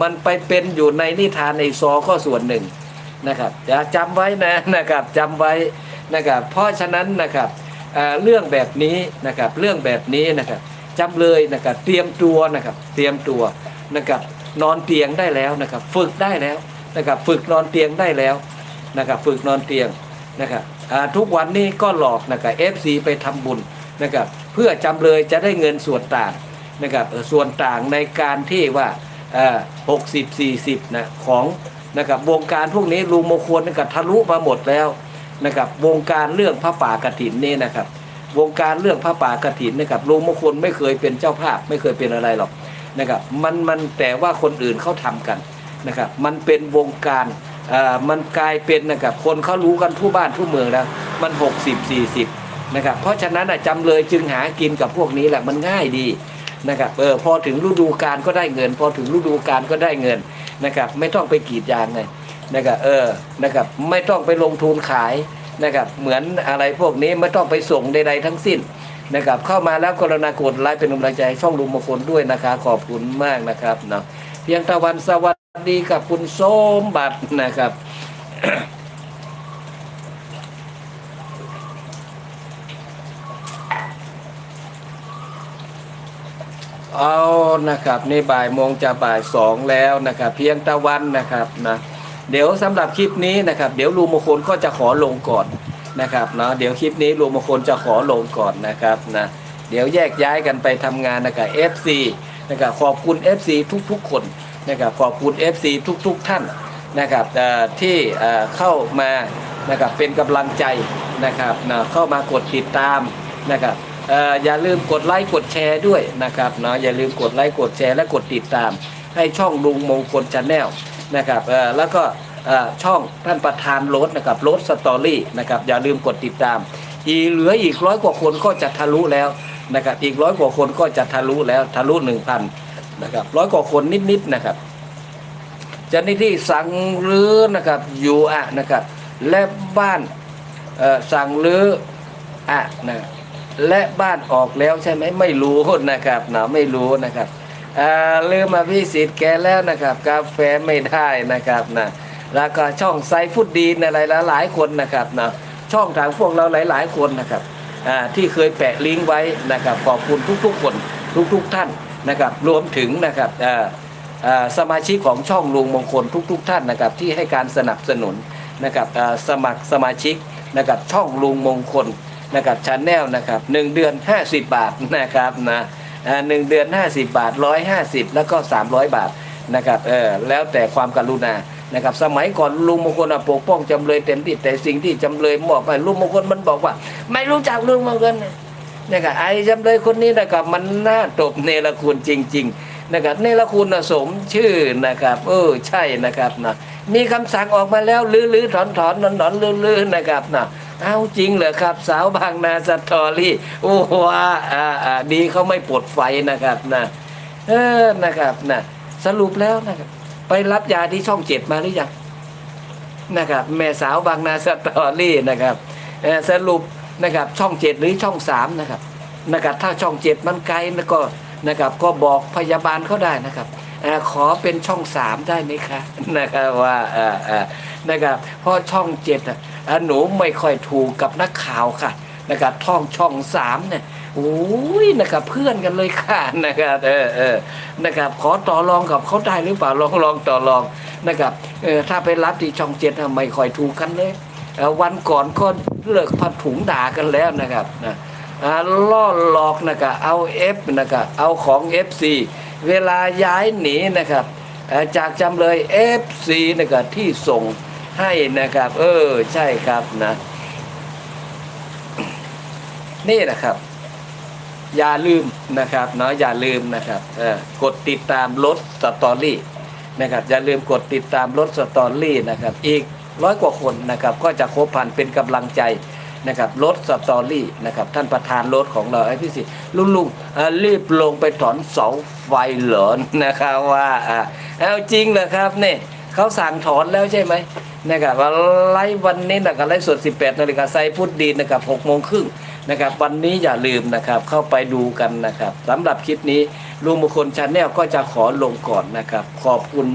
มันไปเป็นอยู่ในนิทานในซอข้อส่วนหนึ่งนะครับจะจำไว้นะนะครับจำไว้นะครับเพราะฉะนั้นนะครับเรื่องแบบนี้นะครับเรื่องแบบนี้นะครับจำเลยนะครับเตรียมตัวนะครับเตรียมตัวนะครับนอนเตียงได้แล้วนะครับฝึกได้แล้วนะครับฝึกนอนเตียงได้แล้วนะครับฝึกนอนเตียงนะครับทุกวันนี้ก็หลอกนะครับ FC ไปทำบุญนะครับเพื่อจำเลยจะได้เงินส่วนต่างนะครับเออส่วนต่างในการที่ว่า หกสิบสี่สิบนะของนะครับวงการพวกนี้ลุงมงคลนะครับทะลุมาหมดแล้วนะครับวงการเรื่องพระป่ากฐินนี่นะครับ วงการเรื่องพระป่ากฐินนะครับลุงมงคลไม่เคยเป็นเจ้าภาพไม่เคยเป็นอะไรหรอกนะครับมันมันแต่ว่าคนอื่นเขาทำกันนะครับมันเป็นวงการอ่ามันกลายเป็นนะครับคนเขารู้กันทั่วบ้านทั่วเมืองแล้วมัน 60 40นะครับเพราะฉะนั้นน่ะจำเลยจึงหากินกับพวกนี้แหละมันง่ายดี นะครับเออพอถึงฤดูกาลก็ได้เงิน พอถึงฤดูกาลก็ได้เงินนะครับไม่ต้องไปกรีดยางไงนะครับเออนะครับไม่ต้องไปลงทุนขายนะครับเหมือนอะไรพวกนี้ไม่ต้องไปส่งใดๆทั้งสิ้นนะครับเข้ามาแล้วกรณากดไลค์เป็นกำลังใจช่องลุงมงคลด้วยนะคะขอบคุณมากนะครับเนาะเพียงตะวันสวัสดีกับคุณสมบัตินะครับ เอานะครับนี่บ่ายโมงจะบ่ายสองแล้วนะครับเพียงตะวันนะครับนะเดี๋ยวสำหรับคลิปนี้นะครับเดี๋ยวลุงมงคลก็จะขอลงก่อนนะครับเนาะเดี๋ยวคลิปนี้ลุงมงคลจะขอลงก่อนนะครับนะเดี๋ยวแยกย้ายกันไปทำงานนะครับ FC นะครับขอบคุณ FC ทุกๆ คนนะครับขอบคุณ FC ทุกๆ ท่านนะครับที่เข้ามานะครับเป็นกำลังใจนะครับนะเข้ามากดติดตามนะครับอย่าลืมกดไลค์กดแชร์ด้วยนะครับเนาะอย่าลืมกดไลค์กดแชร์และกดติดตาม ให้ช่องลุงมงคลชาแนลนะครับแล้วก็ช่องท่านประธานโรสนะครับโรสสตอรี่นะครับอย่าลืมกดติดตาม อีเหลืออีกร้อยกว่าคนก็จะทะลุแล้วนะครับอีกร้อยกว่าคนก็จะทะลุแล้วทะลุหนึ่งพันนะครับร้อยกว่าคนนิดๆนะครับจ้าหน้าที่สั่งรื้อนะครับอยู่อะนะครับและบ้านเออสั่งรื้ออะนะ และบ้านออกแล้วใช่ไหมไม่รู้นะครับนะไม่รู้นะครับอ่าลืมมาพี่สิทธิ์แกแล้วนะครับ กาแฟไม่ได้นะครับนะแล้วก็ช่องไซฟุตดีนอะไรหลายๆคนนะครับนะช่องทางพวกเราหลาย ๆ คนนะครับอ่าที่เคยแปะลิงก์ไว้นะครับขอบคุณทุกๆคนทุกๆท่านนะครับรวมถึงนะครับอ่าสมาชิกของช่องลุงมงคลทุก ๆ ท่านนะครับที่ให้การสนับสนุนนะครับสมัครสมาชิกนะครับช่องลุงมงคล นะครับชาแนลนะครับหนึ่งเดือน 50 บาทนะครับนะหนึ่งเดือน 50 บาท 150 แล้วก็ 300 บาทนะครับเออแล้วแต่ความกรุณานะครับสมัยก่อนลุงมงคลอะปกป้องจำเลยเต็มที่แต่สิ่งที่จำเลยมอบให้ลุงมงคลมันบอกว่า ไม่รู้จักลุงมงคลนะนะครับไอ้จำเลยคนนี้นะครับมันน่าตบเนรคุณจริง ๆ นะครับเนรคุณสมชื่อนะครับ เออใช่นะครับนะมีคำสั่งออกมาแล้วลื้อลือถอนถอนนอนนอนลื้อลือนะครับนะ เอาจริงเหรอครับ สาวบางนาสตอรี่ โอ้ว่าอ่าอ่าดีเขาไม่ปลดไฟนะครับนะเออนะครับนะสรุปแล้วนะครับ ไปรับยาที่ช่องเจ็ดมาหรือยังนะครับ แม่สาวบางนาสตอรี่นะครับสรุปนะครับช่องเจ็ดหรือช่องสามนะครับนะครับถ้าช่องเจ็ดมันไกลแล้วก็นะครับก็บอกพยาบาลเขาได้นะครับขอเป็นช่องสามได้ไหมคะนะครับว่าอ่าอ่านะครับเพราะช่องเจ็ดอะ หนูไม่ค่อยถูกกับนักข่าวค่ะนะครับท่องช่องสามเนี่ยโอ้ยนะครับเพื่อนกันเลยค่ะนะครับเออเออนะครับขอต่อรองกับเขาได้หรือเปล่าลองลองต่อรองนะครับเออถ้าไปรับที่ช่องเจ็ดอะไม่ค่อยถูกกันเลยวันก่อนก็เลิกผัดถุงด่ากันแล้วนะครับนะล่อหลอกนะครับเอา F นะครับเอาของ FC เวลาย้ายหนีนะครับจากจำเลย FC นะครับที่ส่ง ให้นะครับ เออใช่ครับนะ นี่นะครับ อย่าลืมนะครับเนาะอย่าลืมนะครับเออกดติดตามรถสตอรี่นะครับ อย่าลืมกดติดตามรถสตอรี่นะครับ อีกร้อยกว่าคนนะครับ ก็จะครบพันเป็นกำลังใจนะครับรถสตอรี่นะครับ ท่านประธานรถของเราไอ้พี่สิลุงลุงรีบลงไปถอนเสาไฟเหรอนะครับว่าอ่าเอาจริงเหรอครับเนี่ยเขาสั่งถอนแล้วใช่ไหม นะครับว่าไลฟ์วันนี้นะครับไลฟ์สด 18นาฬิกาไซฟุตดีนนะครับ6โมงครึ่งนะครับวันนี้อย่าลืมนะครับเข้าไปดูกันนะครับสำหรับคลิปนี้ลุงมงคลชาแนลก็จะขอลงก่อนนะครับ ขอบคุณ